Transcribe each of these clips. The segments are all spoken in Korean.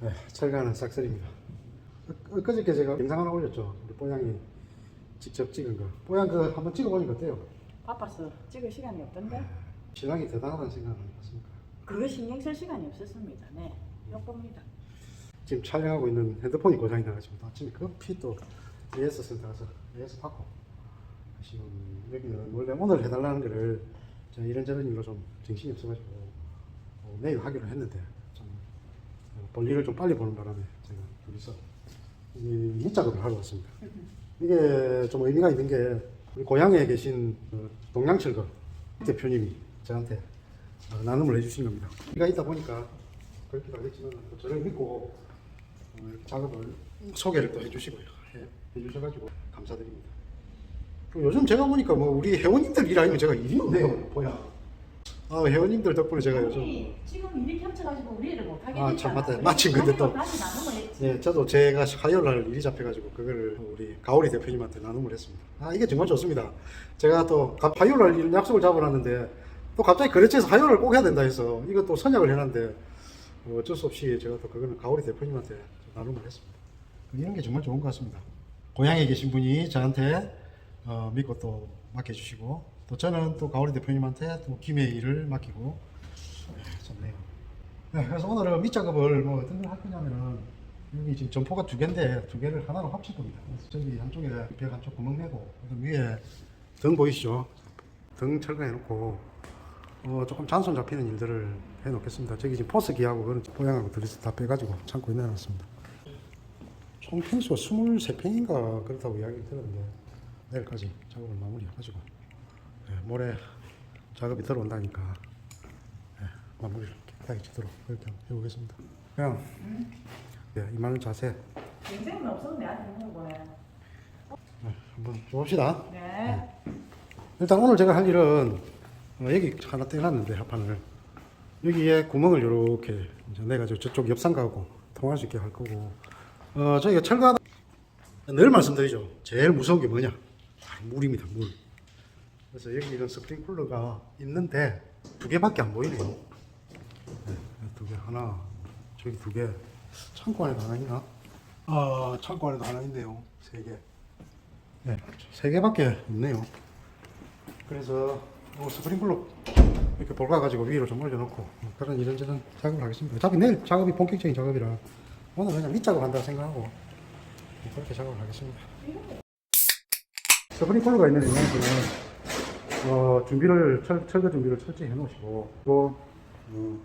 네, 철가는 싹쓸입니다. 어, 엊그저께 제가 영상 하나 올렸죠. 우리 뽀양이 직접 찍은 거. 뽀양 그 한번 찍어보니까 어때요? 바빠서 찍을 시간이 없던데 신랑이 대단하다는 생각은 해봤습니까? 그거 신경 쓸 시간이 없었습니다. 네, 요겁니다. 지금 촬영하고 있는 핸드폰이 고장이 나가지고 아침에 급히 또 AS 센터 가서 AS 받고 지금 여기는 원래 오늘 해달라는 거를 이런저런 일로 좀 정신이 없어가지고 어, 내일 하기로 했는데 좀 어, 볼일을 좀 빨리 보는 바람에 제가 둘이서 이 밑작업을 하러 왔습니다. 이게 좀 의미가 있는 게 우리 고향에 계신 어, 동양철거 대표님이 저한테 어, 나눔을 해주신 겁니다. 이가 있다 보니까 그렇게도 하겠지만 또 저를 믿고 어, 작업을 소개를 또 해주시고요. 해, 해주셔가지고 감사드립니다. 또 요즘 제가 보니까 뭐 우리 회원님들 일 아니면 제가 일이 없네요. 뭐야. 아 회원님들 덕분에 제가 요즘 지금 일이 겹쳐가지고 우리 일을 못 하게 아, 참 맞다. 마침 근데 또- 다시 나눔을 했지. 예, 저도 제가 화요일 날 일이 잡혀가지고 그거를 우리 가오리 대표님한테 나눔을 했습니다. 아 이게 정말 좋습니다. 제가 또 가- 화요일 날 일- 약속을 잡아놨는데 또 갑자기 거래처에서 화요일 날꼭 해야 된다 해서 이것도 선약을 해놨는데 뭐 어쩔 수 없이 제가 또 그거는 가오리 대표님한테 좀 나눔을 했습니다. 이런 게 정말 좋은 것 같습니다. 고향에 계신 분이 저한테 어, 믿고 또 맡겨주시고 또 저는 또 가오리 대표님한테 또 김의 일을 맡기고 네, 좋네요. 네, 그래서 오늘은 밑작업을 뭐 어떤 걸 할 거냐면은 여기 지금 점포가 두 개인데 두 개를 하나로 합칠 겁니다. 그래서 저기 한쪽에 벽 한쪽 구멍 내고 위에 등 보이시죠? 등 철거해 놓고 어, 조금 잔손 잡히는 일들을 해 놓겠습니다. 저기 지금 포스 기하고 그런 보양하고 들어서 다 빼가지고 창고에 내놨습니다. 총 평수가 23평인가 그렇다고 이야기를 들었는데 내일까지 작업을 마무리해가지고 예, 모레 작업이 들어온다니까 예, 마무리를 깨끗하게 그렇게 한번 해보겠습니다. 그냥 예, 이만한 자세 인생은 내한테 물어보네. 예, 한번 해봅시다. 네. 일단 오늘 제가 할 일은 어, 여기 하나 떼놨는데 합판을 여기에 구멍을 이렇게 내가지고 저쪽 옆상가하고 통할 수 있게 할 거고 어 저희가 철거하다 늘 말씀드리죠 제일 무서운 게 뭐냐 바로 물입니다 물 그래서 여기 이런 스프링 쿨러가 있는데 두 개밖에 안 보이네요. 네, 두 개 하나 저기 두 개. 창고 안에도 하나 있나? 아 창고 안에도 하나 있네요. 세 개. 네, 세 개밖에 없네요. 그래서 뭐 스프링클러 이렇게 볼까 가지고 위로 좀 올려놓고 뭐 그런 이런저런 작업을 하겠습니다. 어차피 내일 작업이 본격적인 작업이라 오늘 그냥 밑작업 한다고 생각하고 뭐 그렇게 작업을 하겠습니다. 스프링클러가 있는 영양소는 어, 준비를 철, 철거 준비를 철저히 해놓으시고 또 어,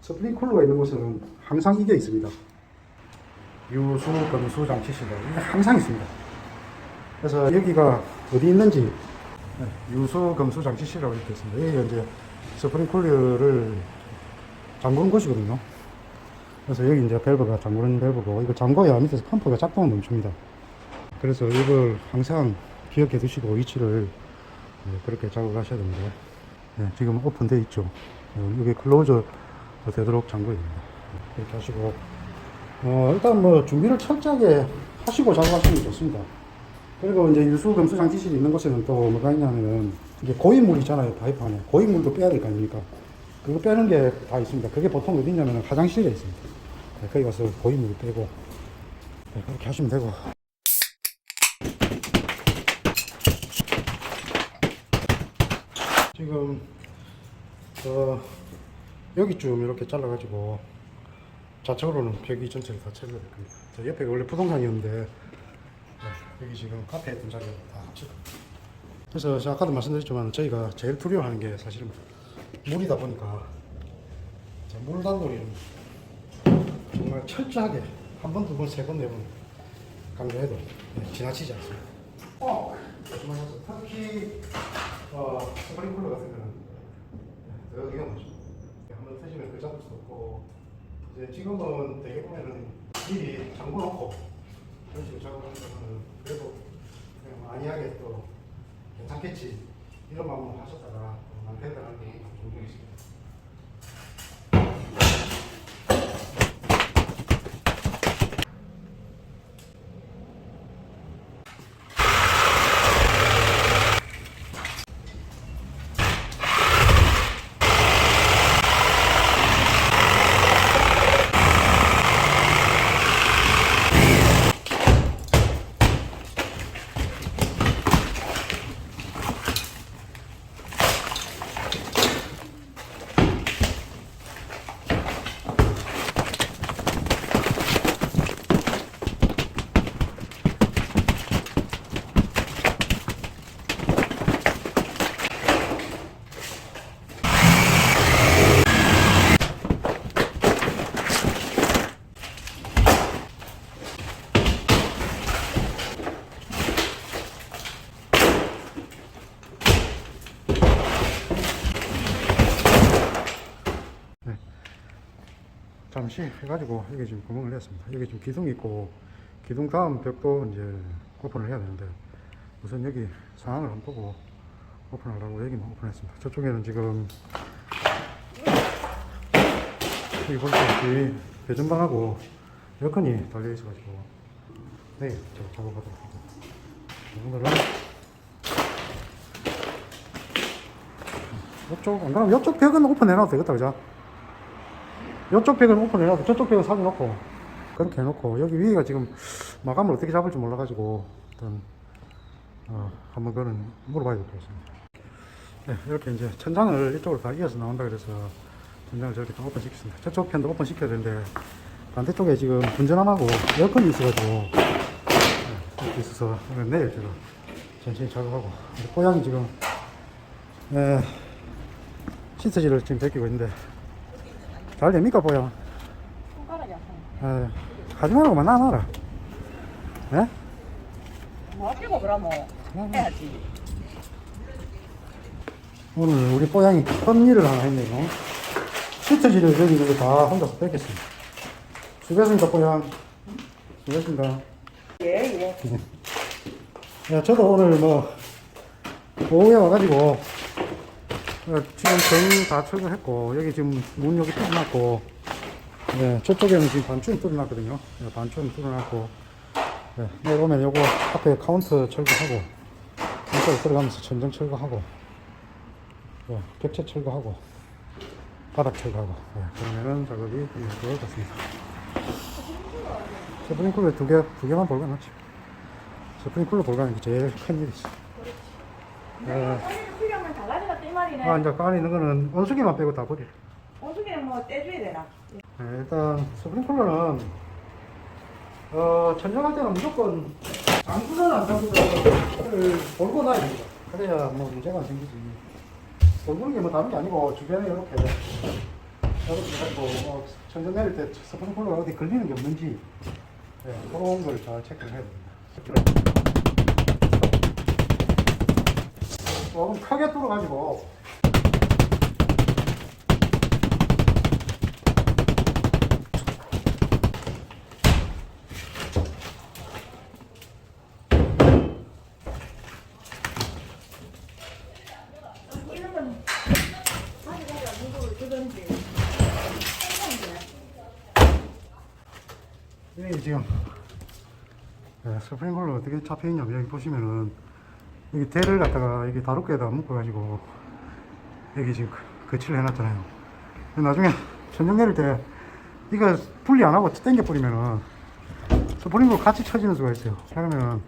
스프링클러가 있는 곳은 항상 이게 있습니다. 유수 검수 장치실로 이게 항상 있습니다. 그래서 여기가 어디 있는지 네, 유수 검수 장치실이라고 이렇게 있습니다. 여기가 이제 스프링 쿨러를 잠그는 곳이거든요. 그래서 여기 이제 밸브가 잠그는 밸브고 이거 잠궈야 밑에서 펌프가 작동을 멈춥니다. 그래서 이걸 항상 기억해 두시고 위치를 네, 그렇게 작업하셔야 됩니다. 네, 지금 오픈되어 있죠. 어, 여기 클로저 되도록 잠궈야 됩니다. 네, 그렇게 하시고 어, 일단 뭐 준비를 철저하게 하시고 작업하시면 좋습니다. 그리고 이제 유수 검수 장치실이 있는 곳에는 또 뭐가 있냐면은 이게 고인물 있잖아요 파이프 안에 고인물도 빼야 될 거 아닙니까? 그거 빼는 게 다 있습니다. 그게 보통 어디 있냐면은 화장실에 있습니다. 네, 거기 가서 고인물 빼고 네, 그렇게 하시면 되고. 지금 어, 여기쯤 이렇게 잘라가지고 좌측으로는 벽이 전체를 다 채워야 될 겁니다. 저 옆에 원래 부동산이었는데 네, 여기 지금 카페 했던 자리를 다 합치고 그래서 제가 아까도 말씀드렸지만 저희가 제일 두려워하는 게 사실은 물이다 보니까 자, 물 단돌이는 정말 철저하게 한 번, 두 번, 세 번, 네 번 강조해도 네, 지나치지 않습니다. 어, 특히 어, 스프링클러 같은 네, 더 위험하죠. 한번 터지면 그 잡을 수도 없고 이제 지금은 되게 보면은 미리 잠궈 놓고 그런 식으로 작업하는 거는 그래도 그냥 안이하게 또 괜찮겠지 이런 마음으로 하셨다가 남편들하는 게 종종 있습니다. 잠시 해가지고 여기 지금 구멍을 냈습니다. 여기 지금 기둥이 있고 기둥 다음 벽도 이제 오픈을 해야 되는데 우선 여기 상황을 한번 보고 오픈하려고 여기는 오픈했습니다. 저쪽에는 지금 여기 보시다시피 배전방하고 여건이 달려 있어가지고 내일 제가 작업하도록 하겠습니다. 오늘은 이쪽 안 그러면 이쪽 벽은 오픈해놔도 되겠다 그죠? 이쪽 벽은 오픈해놔도 저쪽 벽은 살려놓고 그렇게 해놓고 여기 위에가 지금 마감을 어떻게 잡을지 몰라가지고 일단 어, 한번 그는 물어봐야 될 것 같습니다. 네, 이렇게 이제 천장을 이쪽으로 다 이어서 나온다 그래서 천장을 저렇게 다 오픈 시켰습니다. 저쪽 편도 오픈 시켜야 되는데 반대쪽에 지금 분전함하고 에어컨이 있어가지고 네, 이렇게 있어서 내일 제가 전신히 작업하고 고양이 지금 네, 시트지를 지금 벗기고 있는데 잘 됩니까 보여? 손가락이 아파. 에, 하지 말고 만나놔라. 예? 뭐 하려고 그러면 해야지. 오늘 우리 뽀양이 큰 일을 하나 했네요. 시트지를 여기 있는 거다 혼자서 뺏겠습니다. 수고했습니다, 뽀양. 수고했습니다. 예, 예. 야, 저도 오늘 뭐, 오후에 와가지고, 어, 지금 정다 철거했고, 여기 지금 문 여기 뚫어놨고, 예, 저쪽에는 지금 반쯤 뚫어놨거든요. 예, 반쯤 뚫어놨고, 예, 내일 오면 요거 앞에 카운터 철거하고, 안쪽으로 들어가면서 천정 철거하고, 예, 벽체 철거하고, 바닥 철거하고, 예, 그러면은 작업이 끝날 것 같습니다. 스프링클러 두 개, 두 개만 볼까 놨지. 스프링클러 볼까는 게 제일 큰 일이지. 예. 아, 이제 그 안에 있는 거는 원숭이만 빼고 다 버려. 원숭이는 뭐 떼줘야 되나? 네, 일단 스프링클러는 어, 천정할 때는 무조건 장수는 안 잡고 볼고 놔야 됩니다. 그래야 뭐 문제가 안 생기지. 볼고는 게 뭐 다른 게 아니고 주변에 이렇게 이렇게 어, 천정 내릴 때 스프링클러가 어디 걸리는 게 없는지 네, 그런 걸 잘 체크를 해야 됩니다. 조금 크게 뚫어가지고. 여기 지금 네, 스프링클러 어떻게 잡혀있냐면 여기 보시면은 여기 대를 갖다가 여기 다루개에다 묶어가지고 여기 지금 그- 거치를 해놨잖아요 나중에 천정 내릴 때 이거 분리 안 하고 당겨 버리면은 스프링클러 같이 쳐지는 수가 있어요 그러면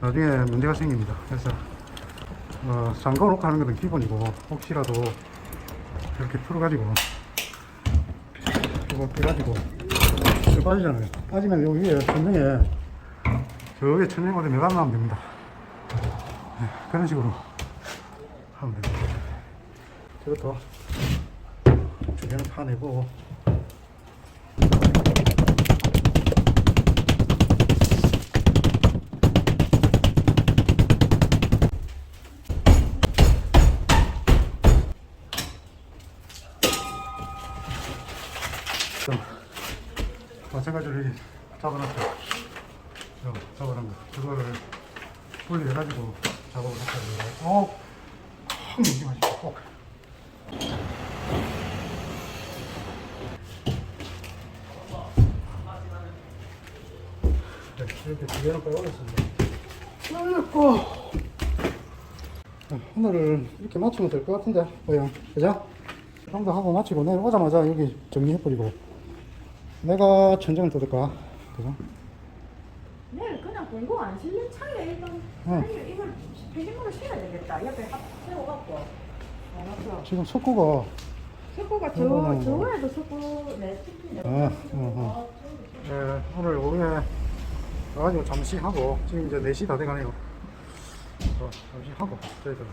나중에 문제가 생깁니다 그래서 어, 잠궈 놓고 하는 것은 기본이고 혹시라도 이렇게 풀어가지고 이거 빼가지고 빠지잖아요. 빠지면 여기 위에 천정에 저 위에 몇안 나오면 됩니다. 네, 그런 식으로 하면 됩니다. 두 개는 파내고 좀 마찬가지로. 저 잡아놓은 거. 그거를 분리해가지고 작업을 했어요. 어, 큰 문제 마시고 꼭. 네, 이렇게 두 개는 빼올렸습니다. 올렸고. 오늘은 이렇게 맞추면 될 것 같은데, 뭐야, 그죠? 이 정도 하고 마치고 내일 오자마자 여기 정리해버리고 내가 천정을 뜯을까? 그죠? 내일 그냥 공고 안 실린 차에 일단 응. 이걸 폐기물을 실어야 되겠다. 옆에 합 세워갖고. 알았어. 지금 석고가 석고가 음. 저 저거에도 석고 내 스킨. 아, 어, 어. 네, 오늘 오후에 와가지고 잠시 하고 지금 이제 4시 다 돼가네요 어, 잠시 하고 저희들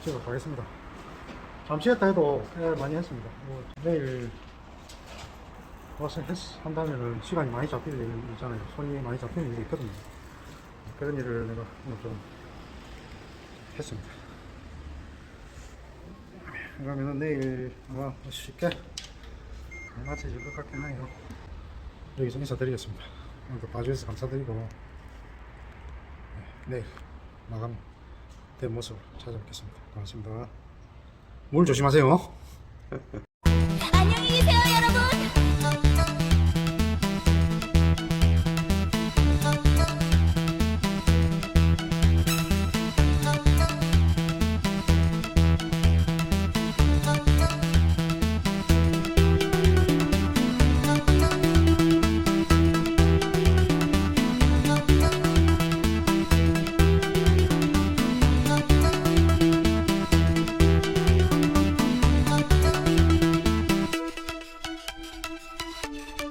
집에 가겠습니다 잠시 했다 해도 꽤 많이 했습니다 뭐, 내일 와서 했, 한다면은 시간이 많이 잡힐 일 있잖아요 손이 많이 잡히는 일이 있거든요 그런 일을 내가 오늘 좀 했습니다 그러면은 내일 아마 쉽게 맞춰질 것 같긴 해요. 여기서 인사드리겠습니다. 오늘도 봐주셔서 감사드리고 네, 내일 마감된 모습을 찾아뵙겠습니다. 고맙습니다. 물 조심하세요. you